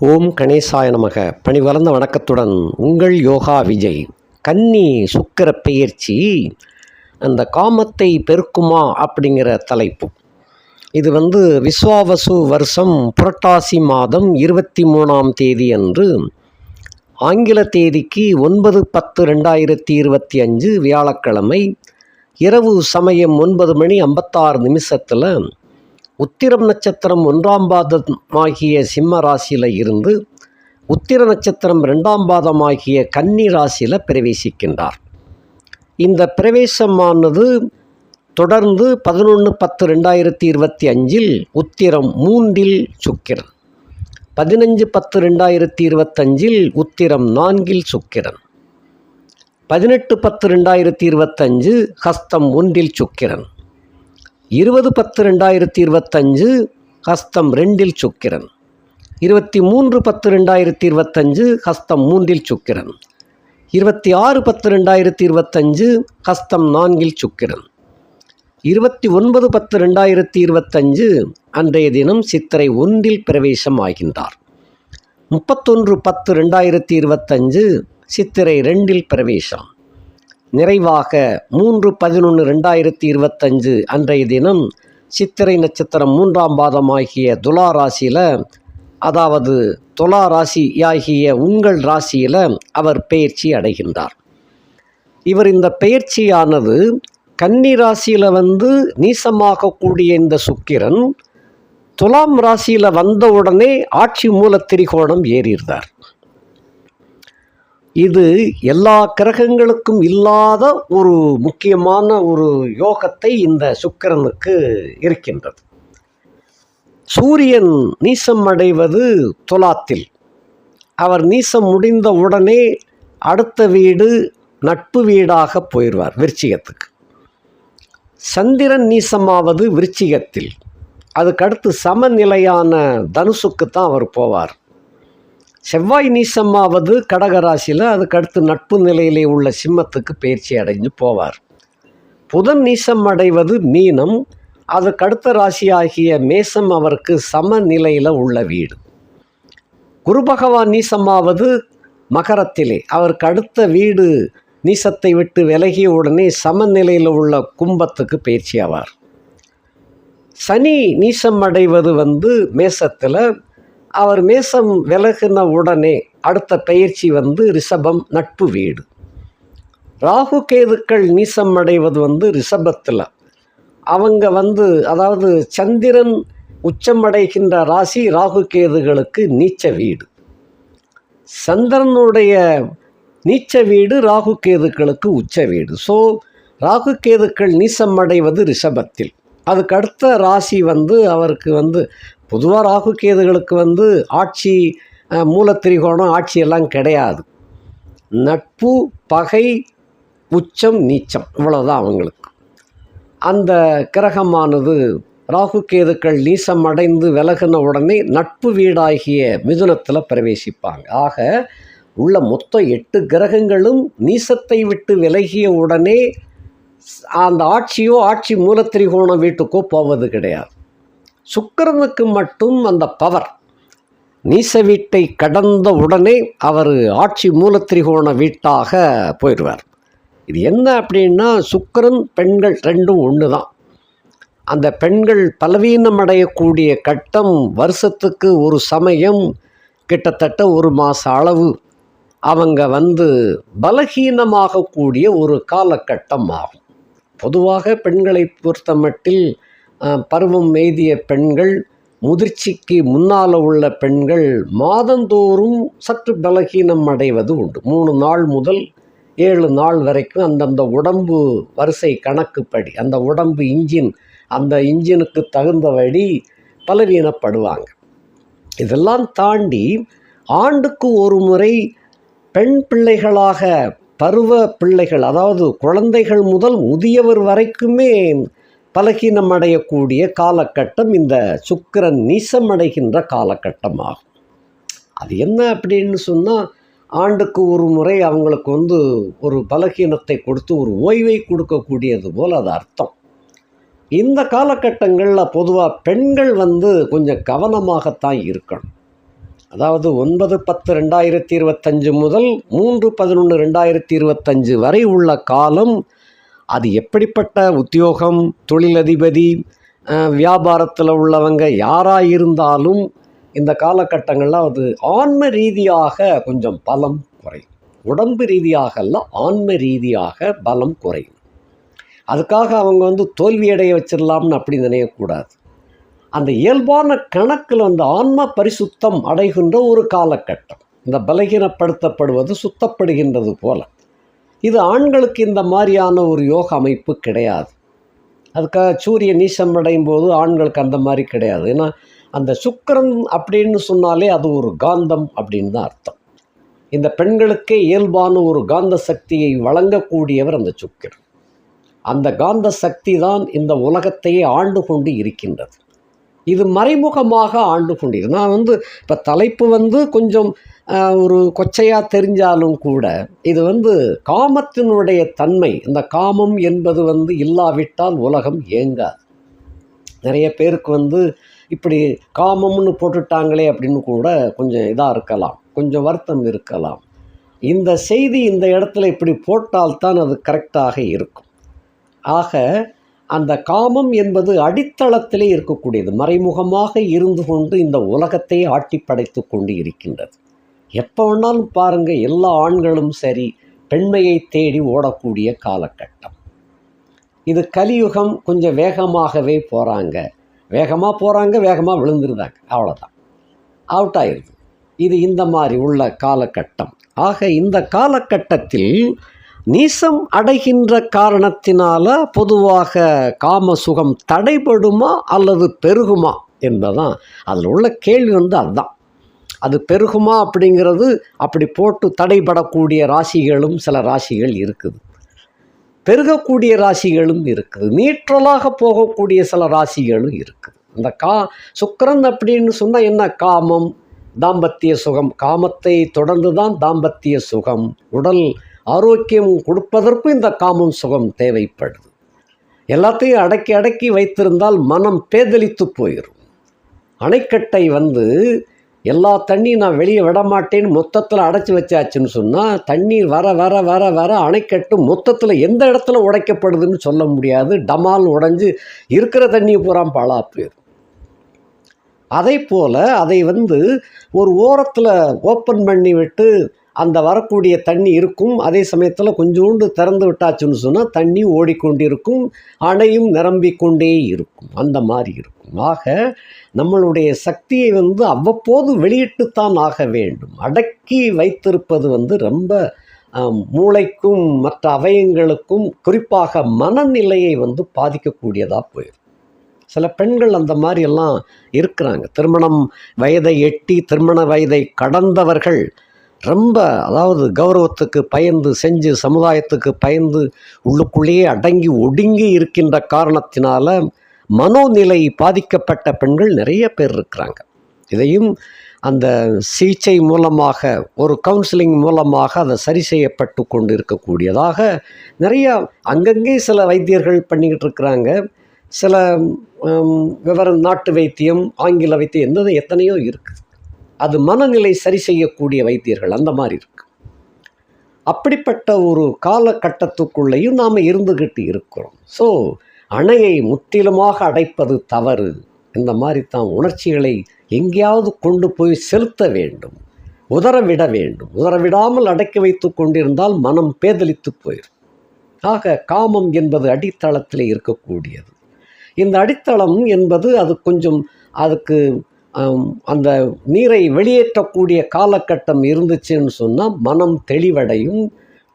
ஓம் கணேசாய நமக. பணி வளர்ந்த வணக்கத்துடன் உங்கள் யோகா விஜய். கன்னி சுக்கர பெயர்ச்சி. அந்த காமத்தை பெருக்குமா அப்படிங்கிற தலைப்பு. இது வந்து விஸ்வாவசு வருஷம் புரட்டாசி மாதம் இருபத்தி மூணாம் தேதி அன்று ஆங்கில தேதிக்கு ஒன்பது பத்து ரெண்டாயிரத்தி இருபத்தி அஞ்சு வியாழக்கிழமை இரவு சமயம் ஒன்பது மணி ஐம்பத்தாறு நிமிஷத்தில் உத்திரம் நட்சத்திரம் ஒன்றாம் பாதமாகிய சிம்ம ராசியில் இருந்து உத்திர நட்சத்திரம் ரெண்டாம் பாதமாகிய கன்னி ராசியில் பிரவேசிக்கின்றார். இந்த பிரவேசமானது தொடர்ந்து பதினொன்று பத்து ரெண்டாயிரத்தி இருபத்தி அஞ்சில் உத்திரம் மூன்றில் சுக்கிரன். பதினஞ்சு பத்து ரெண்டாயிரத்தி இருபத்தஞ்சில் உத்திரம் நான்கில் சுக்கிரன். பதினெட்டு பத்து ரெண்டாயிரத்தி இருபத்தஞ்சு ஹஸ்தம் ஒன்றில் சுக்கிரன். இருபது பத்து ரெண்டாயிரத்தி இருபத்தஞ்சு ஹஸ்தம் ரெண்டில் சுக்கிரன். இருபத்தி மூன்று பத்து ரெண்டாயிரத்தி இருபத்தஞ்சு ஹஸ்தம் மூன்றில் சுக்கிரன். இருபத்தி ஆறு பத்து ரெண்டாயிரத்தி இருபத்தஞ்சு ஹஸ்தம் நான்கில் சுக்கிரன். இருபத்தி ஒன்பது பத்து ரெண்டாயிரத்தி இருபத்தஞ்சு அன்றைய தினம் சித்திரை ஒன்றில் பிரவேசம் ஆகின்றார். முப்பத்தொன்று பத்து ரெண்டாயிரத்தி இருபத்தஞ்சு சித்திரை ரெண்டில் பிரவேசம். நிறைவாக மூன்று பதினொன்று ரெண்டாயிரத்தி இருபத்தஞ்சு அன்றைய தினம் சித்திரை நட்சத்திரம் மூன்றாம் பாதமாகிய துலா ராசியில் அதாவது துலா ராசியாகிய உங்கள் ராசியில் அவர் பெயர்ச்சி அடைகின்றார். இவர் இந்த பெயர்ச்சியானது கன்னி ராசியில் வந்து நீசமாகக்கூடிய இந்த சுக்கிரன் துலாம் ராசியில் வந்தவுடனே ஆட்சி மூல திரிகோணம் ஏறியிருந்தார். இது எல்லா கிரகங்களுக்கும் இல்லாத ஒரு முக்கியமான ஒரு யோகத்தை இந்த சுக்கிரனுக்கு இருக்கின்றது. சூரியன் நீசம் அடைவது துலாத்தில். அவர் நீசம் முடிந்த உடனே அடுத்த வீடு நட்பு வீடாக போயிடுவார் விருச்சிகத்துக்கு. சந்திரன் நீசமாவது விருச்சிகத்தில். அதுக்கடுத்து சமநிலையான தனுசுக்கு தான் அவர் போவார். செவ்வாய் நீசமாவது கடகராசியில் அதுக்கடுத்து நட்பு நிலையிலே உள்ள சிம்மத்துக்கு பயிற்சி அடைஞ்சு போவார். புதன் நீசம் அடைவது மீனம் அதுக்கடுத்த ராசியாகிய மேசம் அவருக்கு சமநிலையில் உள்ள வீடு. குரு பகவான் நீசமாவது மகரத்திலே அவருக்கு அடுத்த வீடு நீசத்தை விட்டு விலகிய உடனே சமநிலையில் உள்ள கும்பத்துக்கு பயிற்சி ஆவார். சனி நீசம் அடைவது வந்து மேசத்தில் அவர் மேசம் விலகின உடனே அடுத்த பயிற்சி வந்து ரிஷபம் நட்பு வீடு. ராகு கேதுக்கள் நீசம் அடைவது வந்து ரிஷபத்தில். அவங்க வந்து அதாவது சந்திரன் உச்சம் அடைகின்ற ராசி ராகு கேதுகளுக்கு நீச்ச வீடு. சந்திரனுடைய நீச்ச வீடு ராகு கேதுக்களுக்கு உச்ச வீடு. ஸோ ராகு கேதுக்கள் நீசம் அடைவது ரிஷபத்தில். அதுக்கு அடுத்த ராசி வந்து அவருக்கு வந்து பொதுவாக ராகு கேதுகளுக்கு வந்து ஆட்சி மூலத்திரிகோணம் ஆட்சி எல்லாம் கிடையாது. நட்பு பகை உச்சம் நீச்சம் இவ்வளோதான் அவங்களுக்கு. அந்த கிரகமானது ராகு கேதுக்கள் நீசம் அடைந்து விலகின உடனே நட்பு வீடாகிய மிதுனத்தில் பிரவேசிப்பாங்க. ஆக உள்ள மொத்தம் எட்டு கிரகங்களும் நீசத்தை விட்டு விலகிய உடனே அந்த ஆட்சியோ ஆட்சி மூலத்திரிகோணம் வீட்டுக்கோ போவது கிடையாது. சுக்கரனுக்கு மட்டும் அந்த பவர் நீச வீட்டை கடந்த உடனே அவர் ஆட்சி மூலத்திரிகோண வீட்டாக போயிடுவார். இது என்ன அப்படின்னா சுக்கரன் பெண்கள் ரெண்டும் ஒன்று தான் அந்த பெண்கள் பலவீனம் அடையக்கூடிய கட்டம் வருஷத்துக்கு ஒரு சமயம் கிட்டத்தட்ட ஒரு மாத அளவு. அவங்க வந்து பலகீனமாகக்கூடிய ஒரு காலகட்டம் ஆகும். பொதுவாக பெண்களை பொறுத்த மட்டில் பருவம் எய்திய பெண்கள் முதிர்ச்சிக்கு முன்னால் உள்ள பெண்கள் மாதந்தோறும் சற்று பலகீனம் அடைவது உண்டு. மூணு நாள் முதல் ஏழு நாள் வரைக்கும் அந்தந்த உடம்பு வரிசை கணக்குப்படி அந்த உடம்பு இன்ஜின் அந்த இன்ஜினுக்கு தகுந்தபடி பலவீனப்படுவாங்க. இதெல்லாம் தாண்டி ஆண்டுக்கு ஒரு முறை பெண் பிள்ளைகளாக பருவ பிள்ளைகள் அதாவது குழந்தைகள் முதல் முதியவர் வரைக்குமே பலகீனம் அடையக்கூடிய காலகட்டம் இந்த சுக்கரன் நீசம் அடைகின்ற காலகட்டம் ஆகும் அது என்ன அப்படின்னு சொன்னால் ஆண்டுக்கு ஒரு முறை அவங்களுக்கு வந்து ஒரு பலகீனத்தை கொடுத்து ஒரு ஓய்வை கொடுக்கக்கூடியது போல் அது அர்த்தம். இந்த காலகட்டங்களில் பொதுவாக பெண்கள் வந்து கொஞ்சம் கவனமாகத்தான் இருக்கணும். அதாவது ஒன்பது பத்து ரெண்டாயிரத்தி இருபத்தஞ்சு முதல் மூன்று பதினொன்று ரெண்டாயிரத்தி இருபத்தஞ்சு வரை உள்ள காலம் அது எப்படிப்பட்ட உத்தியோகம் தொழிலதிபதி வியாபாரத்தில் உள்ளவங்க யாராக இருந்தாலும் இந்த காலகட்டங்களில் அது ஆன்ம ரீதியாக கொஞ்சம் பலம் குறையும். உடம்பு ரீதியாக அல்ல ஆன்ம ரீதியாக பலம் குறையும். அதுக்காக அவங்க வந்து தோல்வியடைய வச்சிடலாம்னு அப்படி நினைக்கக்கூடாது அந்த இயல்பான கணக்கில் அந்த ஆன்ம பரிசுத்தம் அடைகின்ற ஒரு காலகட்டம். இந்த பலகீனப்படுத்தப்படுவது சுத்தப்படுகின்றது போல. இது ஆண்களுக்கு இந்த மாதிரியான ஒரு யோக அமைப்பு கிடையாது. அதுக்காக சூரிய நீசம் அடையும் போது ஆண்களுக்கு அந்த மாதிரி கிடையாது. ஏன்னா அந்த சுக்கரன் அப்படின்னு சொன்னாலே அது ஒரு காந்தம் அப்படின்னு தான் அர்த்தம். இந்த பெண்களுக்கே இயல்பான ஒரு காந்த சக்தியை வழங்கக்கூடியவர் அந்த சுக்கிரன். அந்த காந்த சக்தி தான் இந்த உலகத்தையே ஆண்டு கொண்டு இருக்கின்றது. இது மறைமுகமாக ஆண்டு கொண்டிரு நான் வந்து இப்போ தலைப்பு வந்து கொஞ்சம் ஒரு கொச்சையாக தெரிஞ்சாலும் கூட இது வந்து காமத்தினுடைய தன்மை. இந்த காமம் என்பது வந்து இல்லாவிட்டால் உலகம் இயங்காது. நிறைய பேருக்கு வந்து இப்படி காமம்னு போட்டுட்டாங்களே அப்படின்னு கூட கொஞ்சம் இதாக இருக்கலாம். கொஞ்சம் வருத்தம் இருக்கலாம். இந்த செய்தி இந்த இடத்துல இப்படி போட்டால்தான் அது கரெக்டாக இருக்கும். ஆக அந்த காமம் என்பது அடித்தளத்திலே இருக்கக்கூடியது மறைமுகமாக இருந்து கொண்டு இந்த உலகத்தை ஆட்டி படைத்து கொண்டு இருக்கின்றது. எப்போ வேணாலும் பாருங்கள் எல்லா ஆண்களும் சரி பெண்மையை தேடி ஓடக்கூடிய காலகட்டம். இது கலியுகம் கொஞ்சம் வேகமாகவே போகிறாங்க வேகமாக போகிறாங்க வேகமாக விழுந்துருந்தாங்க அவ்வளோதான் அவுட் ஆயிடுது இது இந்த மாதிரி உள்ள காலகட்டம். ஆக இந்த காலகட்டத்தில் நீசம் அடைகின்ற காரணத்தினால பொதுவாக காம சுகம் தடைபடுமா அல்லது பெருகுமா என்பதான் அதில் உள்ள கேள்வி வந்து அதுதான். அது பெருகுமா அப்படிங்கிறது அப்படி போட்டு தடைபடக்கூடிய ராசிகளும் சில ராசிகள் இருக்குது. பெருகக்கூடிய ராசிகளும் இருக்குது. நீற்றலாக போகக்கூடிய சில ராசிகளும் இருக்குது. இந்த கா சுக்கரன் அப்படின்னு சொன்னால் என்ன? காமம் தாம்பத்திய சுகம். காமத்தை தொடர்ந்து தான் தாம்பத்திய சுகம். உடல் ஆரோக்கியம் கொடுப்பதற்கும் இந்த காமம் சுகம் தேவைப்படுது. எல்லாத்தையும் அடக்கி அடக்கி வைத்திருந்தால் மனம் பேதலித்து போயிடும் அணைக்கட்டை வந்து எல்லா தண்ணியும் நான் வெளியே விட மாட்டேன்னு மொத்தத்தில் அடைச்சி வச்சாச்சுன்னு சொன்னால் தண்ணீர் வர வர வர வர அணைக்கட்டு மொத்தத்தில் எந்த இடத்துல உடைக்கப்படுதுன்னு சொல்ல முடியாது. டமால் உடைஞ்சு இருக்கிற தண்ணியை பூரா பாழா போயிடும் அதை போல் அதை வந்து ஒரு ஓரத்தில் ஓப்பன் பண்ணி விட்டு அந்த வரக்கூடிய தண்ணி இருக்கும். அதே சமயத்தில் கொஞ்சோண்டு திறந்து விட்டாச்சுன்னு சொன்னால் தண்ணி ஓடிக்கொண்டிருக்கும். அணையும் நிரம்பிக்கொண்டே இருக்கும். அந்த மாதிரி இருக்கும். ஆக நம்மளுடைய சக்தியை வந்து அவ்வப்போது வெளியிட்டுத்தான் ஆக வேண்டும். அடக்கி வைத்திருப்பது வந்து ரொம்ப மூளைக்கும் மற்ற அவயங்களுக்கும் குறிப்பாக மனநிலையை வந்து பாதிக்கக்கூடியதாக போயிடும் சில பெண்கள் அந்த மாதிரி எல்லாம் இருக்கிறாங்க. திருமணம் வயதை எட்டி திருமண வயதை கடந்தவர்கள் ரொம்ப அதாவது கௌரவத்துக்கு பயந்து செஞ்சு சமுதாயத்துக்கு பயந்து உள்ளுக்குள்ளேயே அடங்கி ஒடுங்கி இருக்கின்ற காரணத்தினால மனோநிலை பாதிக்கப்பட்ட பெண்கள் நிறைய பேர் இருக்கிறாங்க. இதையும் அந்த சிகிச்சை மூலமாக ஒரு கவுன்சிலிங் மூலமாக அதை சரி செய்யப்பட்டு கொண்டு இருக்கக்கூடியதாக நிறையா அங்கங்கே சில வைத்தியர்கள் பண்ணிக்கிட்டு இருக்கிறாங்க. சில விவரம் நாட்டு வைத்தியம் ஆங்கில வைத்தியம் எந்த எத்தனையோ இருக்குது. அது மனநிலை சரி செய்யக்கூடிய வைத்தியர்கள் அந்த மாதிரி இருக்கு. அப்படிப்பட்ட ஒரு காலகட்டத்துக்குள்ளேயும் நாம் இருந்துக்கிட்டு இருக்கிறோம். ஸோ அணையை முற்றிலுமாக அடைப்பது தவறு. இந்த மாதிரி தான் உணர்ச்சிகளை எங்கேயாவது கொண்டு போய் செலுத்த வேண்டும். உதறவிட வேண்டும். உதறவிடாமல் அடக்கி வைத்து கொண்டிருந்தால் மனம் பேதலித்து போயிடும் ஆக காமம் என்பது அடித்தளத்தில் இருக்கக்கூடியது. இந்த அடித்தளம் என்பது அது கொஞ்சம் அதுக்கு அந்த நீரை வெளியேற்றக்கூடிய காலகட்டம் இருந்துச்சுன்னு சொன்னால் மனம் தெளிவடையும்.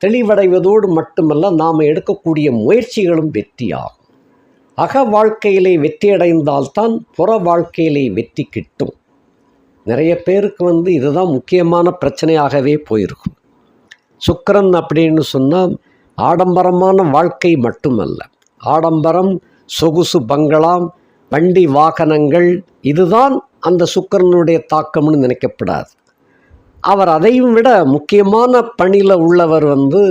தெளிவடைவதோடு மட்டுமல்ல நாம் எடுக்கக்கூடிய முயற்சிகளும் வெற்றியாகும். அக வாழ்க்கையிலே வெற்றியடைந்தால்தான் புற வாழ்க்கையிலே வெற்றி கிட்டும். நிறைய பேருக்கு வந்து இதுதான் முக்கியமான பிரச்சனையாகவே போயிருக்கும். சுக்கரன் அப்படின்னு சொன்னால் ஆடம்பரமான வாழ்க்கை மட்டுமல்ல. ஆடம்பரம் சொகுசு பங்களாம் வண்டி வாகனங்கள் இதுதான் அந்த சுக்கரனுடைய தாக்கம்னு நினைக்கப்படாது. அவர் அதையும் விட முக்கியமான பணியில் உள்ளவர் வந்து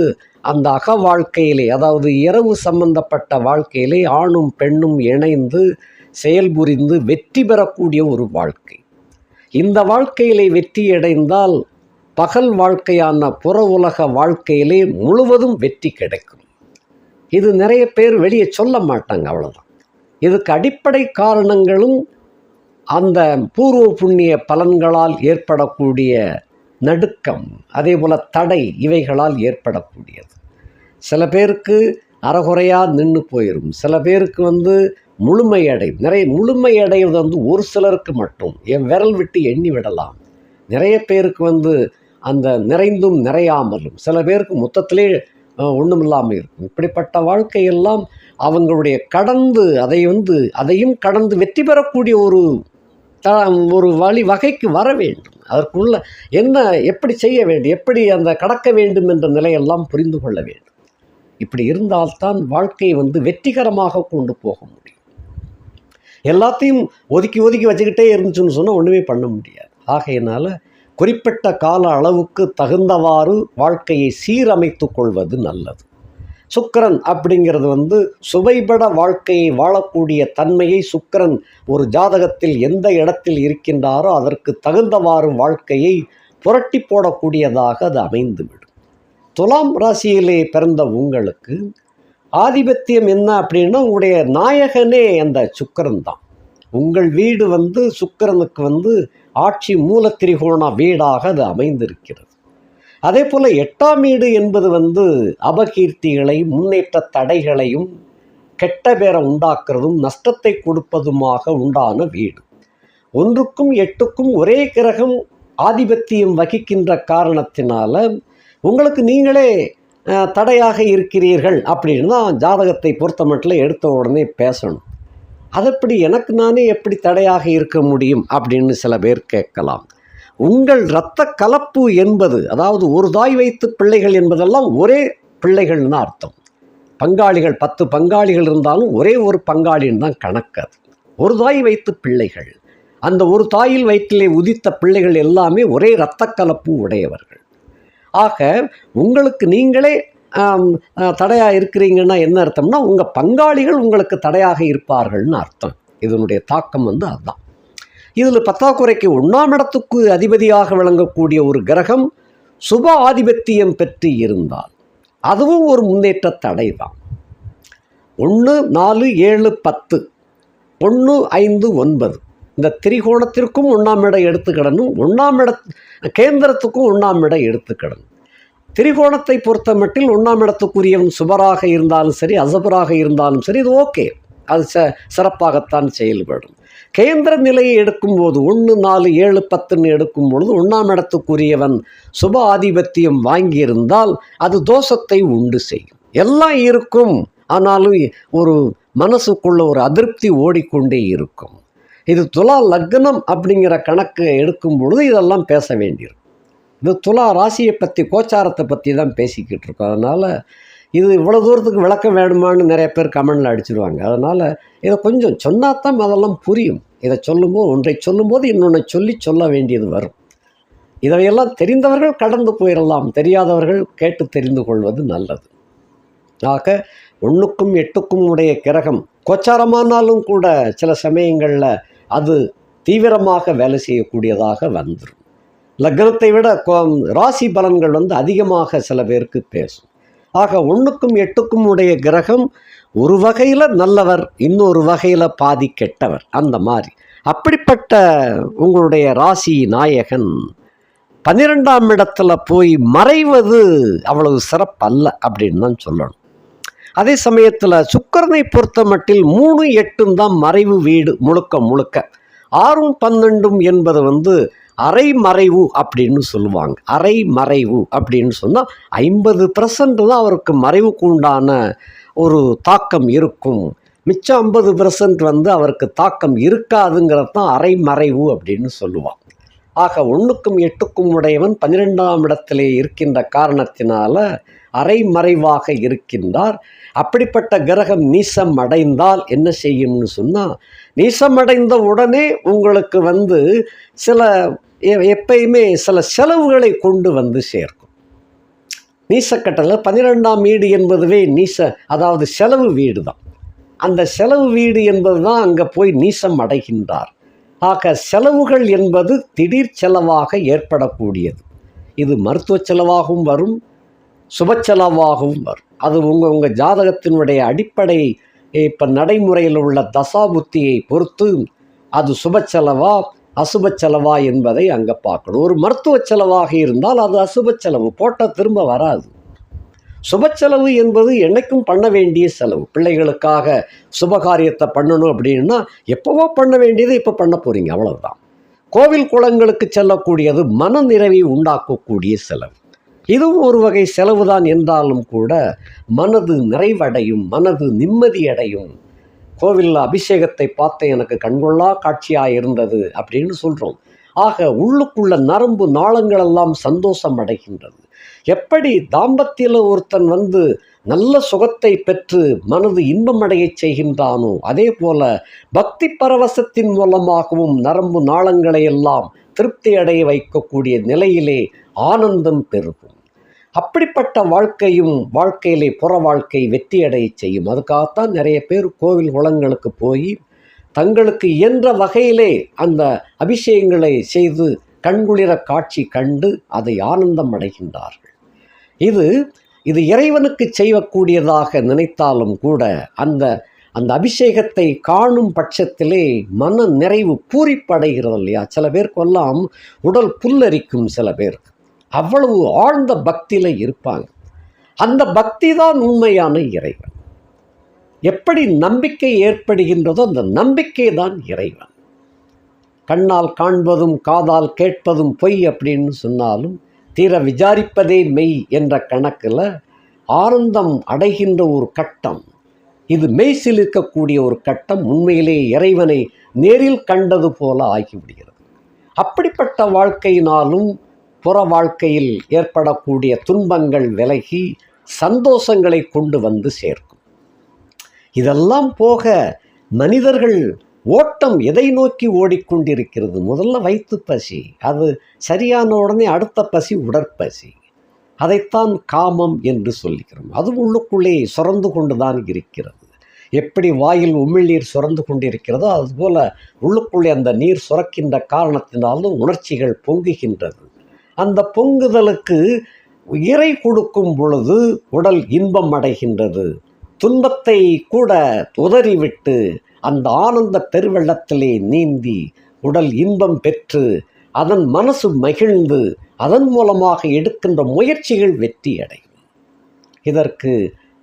அந்த அக வாழ்க்கையிலே அதாவது இரவு சம்பந்தப்பட்ட வாழ்க்கையிலே ஆணும் பெண்ணும் இணைந்து செயல்புரிந்து வெற்றி பெறக்கூடிய ஒரு வாழ்க்கை. இந்த வாழ்க்கையிலே வெற்றியடைந்தால் பகல் வாழ்க்கையான புற உலக வாழ்க்கையிலே முழுவதும் வெற்றி கிடைக்கும். இது நிறைய பேர் வெளியே சொல்ல மாட்டாங்க அவ்வளோதான் இதுக்கு அடிப்படை காரணங்களும் அந்த பூர்வ புண்ணிய பலன்களால் ஏற்படக்கூடிய நடுக்கம் அதே போல் தடை இவைகளால் ஏற்படக்கூடியது. சில பேருக்கு அறகுறையாக நின்று போயிடும் சில பேருக்கு வந்து முழுமையடையும் நிறைய முழுமையடைவது வந்து ஒரு சிலருக்கு மட்டும் என் விரல் விட்டு எண்ணி விடலாம். நிறைய பேருக்கு வந்து அந்த நிறைந்தும் நிறையாமலும் சில பேருக்கு மொத்தத்திலே ஒன்றும் இல்லாமல் இருக்கும். இப்படிப்பட்ட வாழ்க்கையெல்லாம் அவங்களுடைய கடந்து அதை வந்து அதையும் கடந்து வெற்றி பெறக்கூடிய ஒரு ஒரு வழி வகைக்கு வர வேண்டும். அதற்குள்ள என்ன எப்படி செய்ய வேண்டும் எப்படி அந்த கடக்க வேண்டும் என்ற நிலையெல்லாம் புரிந்து கொள்ள வேண்டும். இப்படி இருந்தால்தான் வாழ்க்கையை வந்து வெற்றிகரமாக கொண்டு போக முடியும். எல்லாத்தையும் ஒதுக்கி ஒதுக்கி வச்சுக்கிட்டே இருந்துச்சுன்னு சொன்னால் ஒன்றுமே பண்ண முடியாது. ஆகையினால் குறிப்பிட்ட கால அளவுக்கு தகுந்தவாறு வாழ்க்கையை சீரமைத்து கொள்வது நல்லது. சுக்கரன் அப்படிங்கிறது வந்து சுவைபட வாழ்க்கையை வாழக்கூடிய தன்மையை சுக்கரன் ஒரு ஜாதகத்தில் எந்த இடத்தில் இருக்கின்றாரோ அதற்கு தகுந்தவாறு வாழ்க்கையை புரட்டி போடக்கூடியதாக அது அமைந்துவிடும். துலாம் ராசியிலே பிறந்த உங்களுக்கு ஆதிபத்தியம் என்ன அப்படின்னா உங்களுடைய நாயகனே அந்த சுக்கரன் தான். உங்கள் வீடு வந்து சுக்கரனுக்கு வந்து ஆட்சி மூலத்திரிகோண வீடாக அது அமைந்திருக்கிறது. அதே போல் எட்டாம் வீடு என்பது வந்து அபகீர்த்திகளையும் முன்னேற்ற தடைகளையும் கெட்ட பேரை உண்டாக்குறதும் நஷ்டத்தை கொடுப்பதுமாக உண்டான வீடு. ஒன்றுக்கும் எட்டுக்கும் ஒரே கிரகம் ஆதிபத்தியம் வகிக்கின்ற காரணத்தினால உங்களுக்கு நீங்களே தடையாக இருக்கிறீர்கள் அப்படின்னு தான் ஜாதகத்தை பொறுத்த மட்டும் எடுத்த உடனே பேசணும். அதப்படி எனக்கு நானே எப்படி தடையாக இருக்க முடியும் அப்படின்னு சில பேர் கேட்கலாம். உங்கள் இரத்த கலப்பு என்பது அதாவது ஒரு தாய் வைத்து பிள்ளைகள் என்பதெல்லாம் ஒரே பிள்ளைகள்னு அர்த்தம். பங்காளிகள் பத்து பங்காளிகள் இருந்தாலும் ஒரே ஒரு பங்காளின்னு தான் கணக்கு அது. ஒரு தாய் வைத்து பிள்ளைகள். அந்த ஒரு தாயில் வயிற்றிலே உதித்த பிள்ளைகள் எல்லாமே ஒரே இரத்த கலப்பு உடையவர்கள். ஆக உங்களுக்கு நீங்களே தடையாக இருக்கிறீங்கன்னா என்ன அர்த்தம்னா உங்கள் பங்காளிகள் உங்களுக்கு தடையாக இருப்பார்கள்னு அர்த்தம். இதனுடைய தாக்கம் வந்து அதுதான் இதில் பத்தாக்குறைக்கு ஒன்றாம் இடத்துக்கு அதிபதியாக விளங்கக்கூடிய ஒரு கிரகம் சுப ஆதிபத்தியம் பெற்று இருந்தால் அதுவும் ஒரு முன்னேற்ற தடை தான். ஒன்று நாலு ஏழு பத்து ஒன்று ஐந்து ஒன்பது. இந்த திரிகோணத்திற்கும் ஒன்றாம் இடம் எடுத்துக்கிடணும் ஒன்றாம் இட கேந்திரத்துக்கும் ஒன்றாம் இடம் எடுத்துக்கிடணும் திரிகோணத்தை பொறுத்த மட்டில் ஒன்றாம் இடத்துக்குரியவன் சுபராக இருந்தாலும் சரி அசபராக இருந்தாலும் சரி இது ஓகே அது ச சிறப்பாகத்தான் செயல்படும். கேந்திர நிலையை எடுக்கும்போது ஒன்று நாலு ஏழு பத்துன்னு எடுக்கும் பொழுது ஒன்றாம் இடத்துக்குரியவன் சுப ஆதிபத்தியம் வாங்கியிருந்தால் அது தோஷத்தை உண்டு செய்யும். எல்லாம் இருக்கும். ஆனாலும் ஒரு மனசுக்குள்ள ஒரு அதிருப்தி ஓடிக்கொண்டே இருக்கும். இது துலா லக்னம் அப்படிங்கிற கணக்கு எடுக்கும் பொழுது இதெல்லாம் பேச வேண்டியிருக்கும். இது துலா ராசியை பற்றி கோச்சாரத்தை பற்றி தான் பேசிக்கிட்டு இருக்கோம். அதனால் இது இவ்வளோ தூரத்துக்கு விளக்கம் வேணுமான்னு நிறைய பேர் கமெண்டில் அடிச்சிடுவாங்க அதனால் இதை கொஞ்சம் சொன்னாதான் அதெல்லாம் புரியும். இதை சொல்லும்போது ஒன்றை சொல்லும்போது இன்னொன்று சொல்லி சொல்ல வேண்டியது வரும். இதையெல்லாம் தெரிந்தவர்கள் கடந்து போயிடலாம் தெரியாதவர்கள் கேட்டு தெரிந்து கொள்வது நல்லது. ஆக ஒன்றுக்கும் எட்டுக்கும் உடைய கிரகம் கோச்சாரமானாலும் கூட சில சமயங்களில் அது தீவிரமாக வேலை செய்யக்கூடியதாக வந்துடும் லக்னத்தை விட ராசி பலன்கள் வந்து அதிகமாக சில பேருக்கு பேசும். ஆக ஒன்றுக்கும் எட்டுக்கும் உடைய கிரகம் ஒரு வகையில் நல்லவர் இன்னொரு வகையில் பாதி கெட்டவர். அந்த மாதிரி. அப்படிப்பட்ட உங்களுடைய ராசி நாயகன் பன்னிரெண்டாம் இடத்துல போய் மறைவது அவ்வளவு சிறப்பல்ல அப்படின்னு தான் சொல்லணும். அதே சமயத்தில் சுக்கரனை பொறுத்த மட்டில் மூணு எட்டும் தான் மறைவு வீடு முழுக்க முழுக்க. ஆறும் பன்னெண்டும் என்பது வந்து அரைமறைவு அப்படின்னு சொல்லுவாங்க. அரைமறைவு அப்படின்னு சொன்னால் ஐம்பது பர்சன்ட் தான் அவருக்கு மறைவுக்கு உண்டான ஒரு தாக்கம் இருக்கும். மிச்சம் ஐம்பது பர்சன்ட் வந்து அவருக்கு தாக்கம் இருக்காதுங்கிறது தான் அரைமறைவு அப்படின்னு சொல்லுவான் ஆக ஒன்றுக்கும் எட்டுக்கும் உடையவன் பன்னிரெண்டாம் இடத்திலே இருக்கின்ற காரணத்தினால அரைமறைவாக இருக்கின்றார். அப்படிப்பட்ட கிரகம் நீசம் அடைந்தால் என்ன செய்யும்னு சொன்னால் நீசம் அடைந்த உடனே உங்களுக்கு வந்து சில எப்பயுமே சில செலவுகளை கொண்டு வந்து சேர்க்கும். நீசக்கட்டளை பன்னிரெண்டாம் வீடு என்பதுவே நீச அதாவது செலவு வீடு தான் அந்த செலவு வீடு என்பது தான் அங்கே போய் நீசம் அடைகின்றார் ஆக செலவுகள் என்பது திடீர் செலவாக ஏற்படக்கூடியது. இது மருத்துவ செலவாகவும் வரும் சுபச்செலவாகவும் வரும். அது உங்கள் உங்கள் ஜாதகத்தினுடைய அடிப்படை இப்போ நடைமுறையில் உள்ள தசாபுத்தியை பொறுத்து அது சுப செலவா அசுப செலவா என்பதை அங்கே பார்க்கணும். ஒரு மருத்துவ செலவாக இருந்தால் அது அசுப செலவு போட்டால் திரும்ப வராது. சுப செலவு என்பது என்னைக்கும் பண்ண வேண்டிய செலவு. பிள்ளைகளுக்காக சுபகாரியத்தை பண்ணணும் அப்படின்னா எப்போவோ பண்ண வேண்டியதை இப்போ பண்ண போகிறீங்க அவ்வளோதான் கோவில் குளங்களுக்கு செல்லக்கூடியது மன நிறைவை உண்டாக்கக்கூடிய செலவு. இதுவும் ஒரு வகை செலவுதான் என்றாலும் கூட மனது நிறைவடையும் மனது நிம்மதியடையும். கோவிலில் அபிஷேகத்தை பார்த்து எனக்கு கண்கொள்ளா காட்சியாக இருந்தது அப்படின்னு சொல்கிறோம் ஆக உள்ளுக்குள்ள நரம்பு நாளங்களெல்லாம் சந்தோஷம் அடைகின்றது எப்படி தாம்பத்தியில் ஒருத்தன் வந்து நல்ல சுகத்தை பெற்று மனது இன்பமடைய செய்கின்றானோ அதே போல பக்தி பரவசத்தின் மூலமாகவும் நரம்பு நாளங்களை எல்லாம் திருப்தி அடைய வைக்கக்கூடிய நிலையிலே ஆனந்தம் பெருகும். அப்படிப்பட்ட வாழ்க்கையும் வாழ்க்கையிலே புற வாழ்க்கை வெற்றி அடைய செய்யும். அதுக்காகத்தான் நிறைய பேர் கோவில் குளங்களுக்கு போய் தங்களுக்கு இயன்ற வகையிலே அந்த அபிஷேகங்களை செய்து கண்குளிர காட்சி கண்டு அதை ஆனந்தம் அடைகின்றார்கள். இது இது இறைவனுக்கு செய்யக்கூடியதாக நினைத்தாலும் கூட அந்த அந்த அபிஷேகத்தை காணும் பட்சத்திலே மன நிறைவு பூரிப்படைகிறது இல்லையா? சில பேருக்கெல்லாம் உடல் புல்லரிக்கும் சில பேருக்கு. அவ்வளவு ஆழ்ந்த பக்தியில் இருப்பாங்க. அந்த பக்தி தான் உண்மையான இறைவன். எப்படி நம்பிக்கை ஏற்படுகின்றதோ அந்த நம்பிக்கை தான் இறைவன். கண்ணால் காண்பதும் காதால் கேட்பதும் பொய் அப்படின்னு சொன்னாலும் தீர விசாரிப்பதே மெய் என்ற கணக்கில் ஆனந்தம் அடைகின்ற ஒரு கட்டம் இது மெய்சில் இருக்கக்கூடிய ஒரு கட்டம் உண்மையிலே இறைவனை நேரில் கண்டது போல ஆகிவிடுகிறது. அப்படிப்பட்ட வாழ்க்கையினாலும் புற வாழ்க்கையில் ஏற்படக்கூடிய துன்பங்கள் விலகி சந்தோஷங்களை கொண்டு வந்து சேர்க்கும். இதெல்லாம் போக மனிதர்கள் ஓட்டம் எதை நோக்கி ஓடிக்கொண்டிருக்கிறது? முதல்ல வயிற்று பசி அது சரியான உடனே அடுத்த பசி உடற்பசி. அதைத்தான் காமம் என்று சொல்லுகிறோம். அது உள்ளுக்குள்ளே சுரந்து கொண்டு தான் இருக்கிறது. எப்படி வாயில் உமிழ்நீர் சுரந்து கொண்டிருக்கிறதோ அதுபோல உள்ளுக்குள்ளே அந்த நீர் சுரக்கின்ற காரணத்தினாலும் உணர்ச்சிகள் பொங்குகின்றது. அந்த பொங்குதலுக்கு இறை கொடுக்கும் பொழுது உடல் இன்பம் அடைகின்றது. துன்பத்தை கூட உதறிவிட்டு அந்த ஆனந்த பெருவெள்ளத்திலே நீந்தி உடல் இன்பம் பெற்று அதன் மனசு மகிழ்ந்து அதன் மூலமாக எடுக்கின்ற முயற்சிகள் வெற்றி அடையும் இதற்கு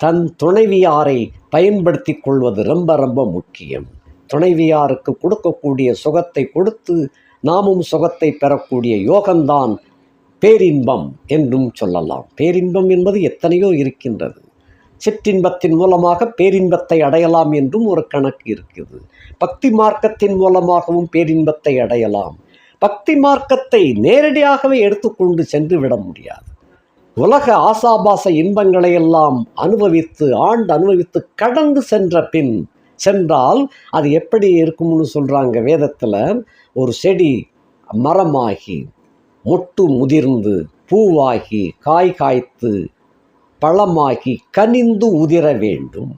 தன் துணைவியாரை பயன்படுத்தி கொள்வது ரொம்ப ரொம்ப முக்கியம். துணைவியாருக்கு கொடுக்கக்கூடிய சுகத்தை கொடுத்து நாமும் சுகத்தை பெறக்கூடிய யோகம்தான் பேரின்பம் என்றும் சொல்லலாம். பேரின்பம் என்பது எத்தனையோ இருக்கின்றது. சிற்றின்பத்தின் மூலமாக பேரின்பத்தை அடையலாம் என்றும் ஒரு கணக்கு இருக்குது. பக்தி மார்க்கத்தின் மூலமாகவும் பேரின்பத்தை அடையலாம். பக்தி மார்க்கத்தை நேரடியாகவே எடுத்துக்கொண்டு சென்று விட முடியாது. உலக ஆசாபாச இன்பங்களை எல்லாம் அனுபவித்து ஆண்டு அனுபவித்து கடந்து சென்ற பின் சென்றால் அது எப்படி இருக்கும்னு சொல்கிறாங்க வேதத்தில் ஒரு செடி மரமாகி மொட்டு முதிர்ந்து பூவாகி காய் காய்த்து பழமாகி கனிந்து உதிர வேண்டும்.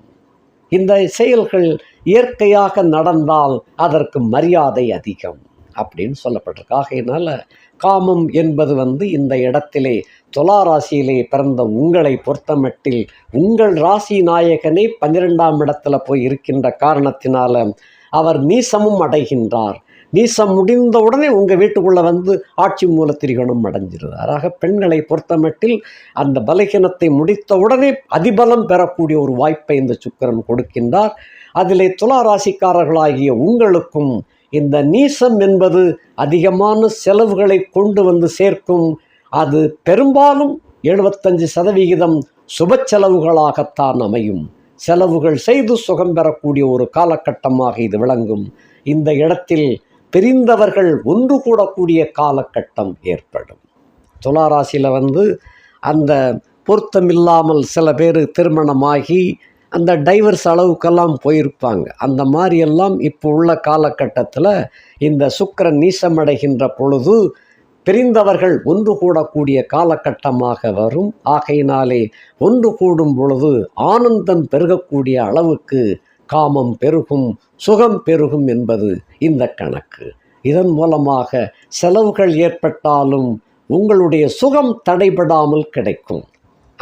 இந்த செயல்கள் இயற்கையாக நடந்தால் அதற்கு மரியாதை அதிகம். அப்படின்னு சொல்லப்பட்டிருக்கு. ஆகையினால காமம் என்பது வந்து இந்த இடத்திலே துலா ராசியிலே பிறந்த உங்களை பொறுத்தமட்டில் உங்கள் ராசி நாயகனே பன்னிரெண்டாம் இடத்துல போய் இருக்கின்ற காரணத்தினால அவர் நீசமும் அடைகின்றார். நீசம் முடிந்த உடனே உங்கள் வீட்டுக்குள்ளே வந்து ஆட்சி மூல திரிகோணம் அடைஞ்சிருந்தார் ஆக பெண்களை பொறுத்தமட்டில் அந்த பலகீனத்தை முடித்த உடனே அதிபலம் பெறக்கூடிய ஒரு வாய்ப்பை இந்த சுக்கிரன் கொடுக்கின்றார். அதிலே துலா ராசிக்காரர்களாகிய உங்களுக்கும் இந்த நீசம் என்பது அதிகமான செலவுகளை கொண்டு வந்து சேர்க்கும். அது பெரும்பாலும் எழுபத்தஞ்சு சதவிகிதம் சுப செலவுகளாகத்தான் அமையும். செலவுகள் செய்து சுகம் பெறக்கூடிய ஒரு காலகட்டமாக இது விளங்கும். இந்த இடத்தில் பிரிந்தவர்கள் ஒன்று கூடக்கூடிய காலகட்டம் ஏற்படும். துளாராசியில் வந்து அந்த பொருத்தமில்லாமல் சில பேர் திருமணமாகி அந்த டைவர்ஸ் அளவுக்கெல்லாம் போயிருப்பாங்க. அந்த மாதிரியெல்லாம் இப்போ உள்ள காலகட்டத்தில் இந்த சுக்கரன் நீசமடைகின்ற பொழுது பிரிந்தவர்கள் ஒன்று கூடக்கூடிய காலகட்டமாக வரும். ஆகையினாலே ஒன்று கூடும் பொழுது ஆனந்தம் பெருகக்கூடிய அளவுக்கு காமம் பெருகும் சுகம் பெருகும் என்பது இந்த கணக்கு. இதன் மூலமாக செலவுகள் ஏற்பட்டாலும் உங்களுடைய சுகம் தடைபடாமல் கிடைக்கும்.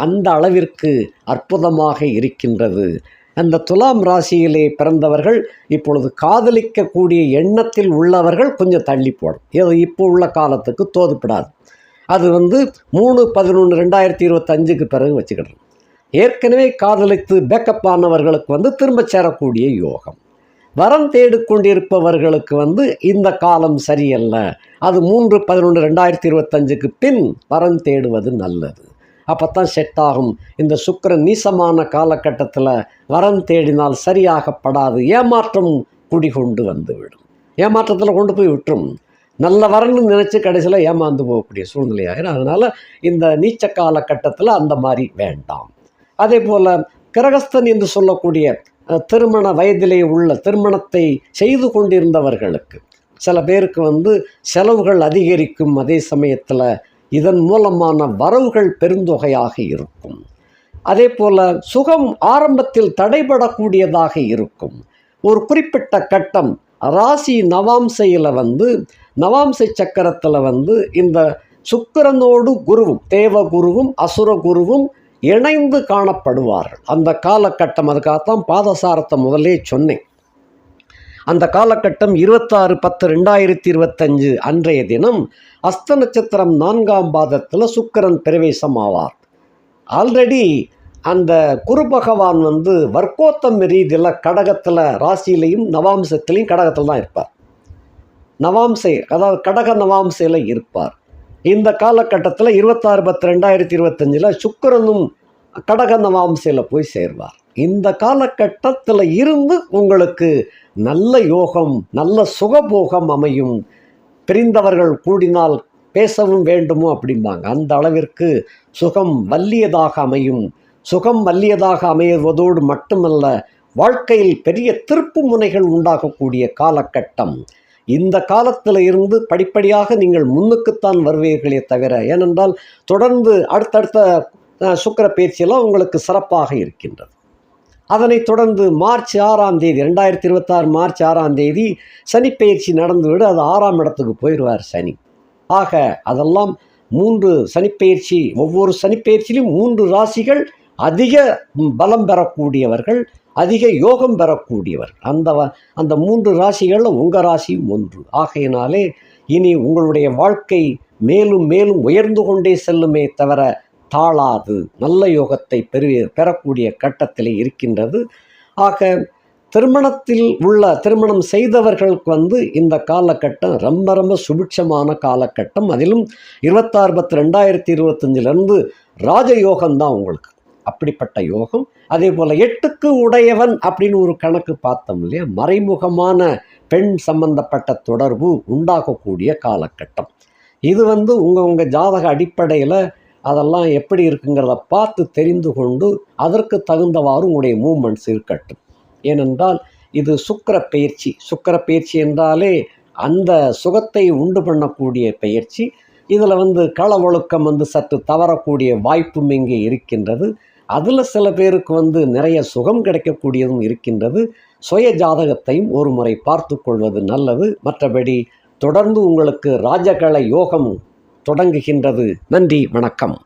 அந்த அளவிற்கு அற்புதமாக இருக்கின்றது. அந்த துலாம் ராசியிலே பிறந்தவர்கள் இப்பொழுது காதலிக்கக்கூடிய எண்ணத்தில் உள்ளவர்கள் கொஞ்சம் தள்ளி போடும். ஏதோ இப்போ உள்ள காலத்துக்கு தோதுப்படாது. அது வந்து மூணு பதினொன்று ரெண்டாயிரத்தி இருபத்தஞ்சுக்கு பிறகு வச்சுக்கிடணும் ஏற்கனவே காதலித்து பேக்கப் ஆனவர்களுக்கு வந்து திரும்ப சேரக்கூடிய யோகம். வரம் தேடிக்கொண்டிருப்பவர்களுக்கு வந்து இந்த காலம் சரியல்ல. அது மூன்று பதினொன்று ரெண்டாயிரத்தி இருபத்தஞ்சுக்கு பின் வரம் தேடுவது நல்லது. அப்போ தான் செட் ஆகும் இந்த சுக்கிரன் நீசமான காலகட்டத்தில் வரம் தேடினால் சரியாகப்படாது. ஏமாற்றம் குடிகொண்டு வந்துவிடும். ஏமாற்றத்தில் கொண்டு போய் விட்டுரும். நல்ல வரன்னு நினச்சி கடைசியில் ஏமாந்து போகக்கூடிய சூழ்நிலையாகிடும் அதனால் இந்த நீச்ச காலகட்டத்தில் அந்த மாதிரி வேண்டாம். அதே போல் கிரகஸ்தன் என்று சொல்லக்கூடிய திருமண வயதிலே உள்ள திருமணத்தை செய்து கொண்டிருந்தவர்களுக்கு சில பேருக்கு வந்து செலவுகள் அதிகரிக்கும். அதே சமயத்தில் இதன் மூலமான வரவுகள் பெருந்தொகையாக இருக்கும். அதே போல் சுகம் ஆரம்பத்தில் தடைபடக்கூடியதாக இருக்கும். ஒரு குறிப்பிட்ட கட்டம் ராசி நவாம்சையில் வந்து நவாம்சை சக்கரத்தில் வந்து இந்த சுக்கிரனோடு குருவும் தேவ குருவும் அசுர குருவும் இணைந்து காணப்படுவார்கள். அந்த காலகட்டம் அதுக்காகத்தான் பாதசாரத்தை முதலே சொன்னேன். அந்த காலகட்டம் இருபத்தாறு பத்து ரெண்டாயிரத்தி இருபத்தஞ்சு அன்றைய தினம் அஸ்த நட்சத்திரம் நான்காம் பாதத்தில் சுக்கிரன் பிரவேசம் ஆவார் ஆல்ரெடி அந்த குரு பகவான் வந்து வர்க்கோத்தம் ரீதியில் கடகத்தில் ராசியிலையும் நவாம்சத்திலையும் கடகத்தில் தான் இருப்பார். நவாம்சை அதாவது கடக நவாம்சையில் இருப்பார். இந்த காலகட்டத்தில் இருபத்தாறு பத்து ரெண்டாயிரத்தி இருபத்தஞ்சில் சுக்கிரனும் கடக நவாம்சையில் போய் சேர்வார். இந்த காலகட்டத்தில் இருந்து உங்களுக்கு நல்ல யோகம் நல்ல சுகபோகம் அமையும். பிரிந்தவர்கள் கூடினால் பேசவும் வேண்டுமோ அப்படிம்பாங்க. அந்த அளவிற்கு சுகம் வல்லியதாக அமையும். சுகம் வல்லியதாக அமைவதோடு மட்டுமல்ல வாழ்க்கையில் பெரிய திருப்பு முனைகள் உண்டாகக்கூடிய காலகட்டம். இந்த காலத்தில் இருந்து படிப்படியாக நீங்கள் முன்னுக்குத்தான் வருவீர்களே தவிர ஏனென்றால் தொடர்ந்து அடுத்தடுத்த சுக்கர சுக்கிர பயிற்சியெல்லாம் உங்களுக்கு சிறப்பாக இருக்கின்றது. அதனைத் தொடர்ந்து மார்ச் ஆறாம் தேதி ரெண்டாயிரத்தி இருபத்தாறு மார்ச் ஆறாம் தேதி சனிப்பெயர்ச்சி பயிற்சி நடந்துவிடு. அது ஆறாம் இடத்துக்கு போயிடுவார் சனி. ஆக அதெல்லாம் மூன்று சனிப்பெயர்ச்சி ஒவ்வொரு சனிப்பெயர்ச்சியிலும் மூன்று ராசிகள் அதிக பலம் பெறக்கூடியவர்கள் அதிக யோகம் பெறக்கூடியவர். அந்த வ- அந்த மூன்று ராசிகளில் உங்கள் ராசியும் ஒன்று. ஆகையினாலே இனி உங்களுடைய வாழ்க்கை மேலும் மேலும் உயர்ந்து கொண்டே செல்லுமே தவிர தாழாது. நல்ல யோகத்தை பெறு பெறக்கூடிய கட்டத்திலே இருக்கின்றது. ஆக திருமணத்தில் உள்ள திருமணம் செய்தவர்களுக்கு வந்து இந்த காலகட்டம் ரொம்ப ரொம்ப சுபிட்சமான காலகட்டம். அதிலும் இருபத்தாறு பத்து ரெண்டாயிரத்தி இருபத்தஞ்சிலேருந்து ராஜ தான் உங்களுக்கு. அப்படிப்பட்ட யோகம். அதே போல் எட்டுக்கு உடையவன் அப்படின்னு ஒரு கணக்கு பார்த்தோம் இல்லையா? மறைமுகமான பெண் சம்பந்தப்பட்ட தொடர்பு உண்டாகக்கூடிய காலகட்டம். இது வந்து உங்கள் உங்கள் ஜாதக அடிப்படையில் அதெல்லாம் எப்படி இருக்குங்கிறத பார்த்து தெரிந்து கொண்டு அதற்கு தகுந்தவாறு உங்களுடைய மூமெண்ட்ஸ் இருக்கட்டும். ஏனென்றால் இது சுக்கர பயிற்சி. சுக்கர பயிற்சி என்றாலே அந்த சுகத்தை உண்டு பண்ணக்கூடிய பயிற்சி. இதில் வந்து கள ஒழுக்கம் வந்து சற்று தவறக்கூடிய வாய்ப்பும் இங்கே இருக்கின்றது. அதில் சில பேருக்கு வந்து நிறைய சுகம் கிடைக்கக்கூடியதும் இருக்கின்றது. சுய ஜாதகத்தையும் ஒரு முறை பார்த்து கொள்வது நல்லது. மற்றபடி தொடர்ந்து உங்களுக்கு ராஜகல யோகம் தொடங்குகின்றது. நன்றி வணக்கம்.